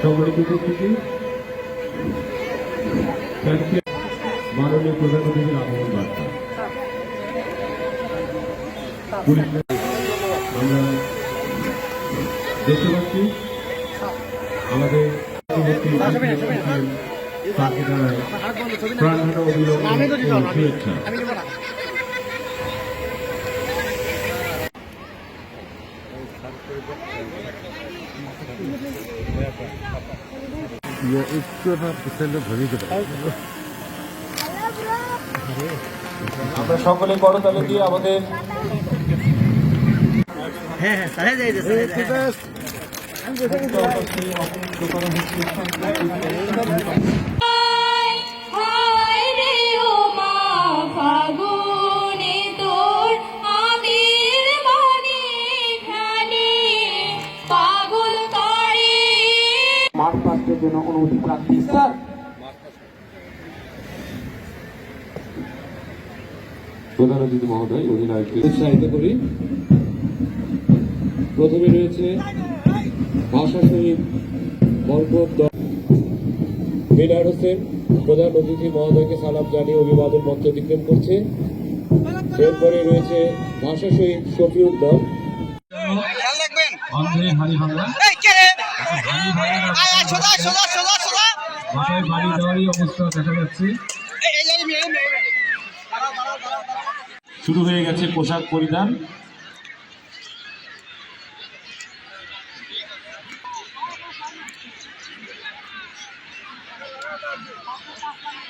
সম্মানিত উপস্থিতি মাননীয় প্রধান অতিথির আগমন বার্তা। আমরা দেখতে পাচ্ছি আমাদের তাকে জানাই প্রাণঘাটা অভিনন্দন ও শুভেচ্ছা। ये इसको ना पिछले भरी के আমরা সকলে করতালে দিয়ে আমাদের হায় মার্চ পাস্টের জন্য অনুমতি প্রার্থী স্যার। প্রধান অতিথি মহোদয় অধিনায়ককে উৎসাহিত করি। প্রথমে রয়েছে ভাষা শহীদ বরকত দ- মিনার হোসেন। প্রধান অতিথি মহোদয়কে সালাম জানিয়ে অভিবাদন মঞ্চ অতিক্রম করছে। এরপরে রয়েছে ভাষা শহীদ শফিউদ্দম অন্ধে বাসায় বাড়ি অবস্থা দেখা যাচ্ছে। শুরু হয়ে গেছে পোশাক পরিধান। Thank ওঠন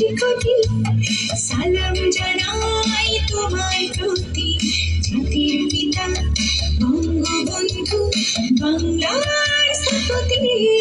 কোটি কোটি? সালাম জানাই তোমার প্রতি। জাতির পিতা বঙ্গবন্ধু বাংলার স্থপতি।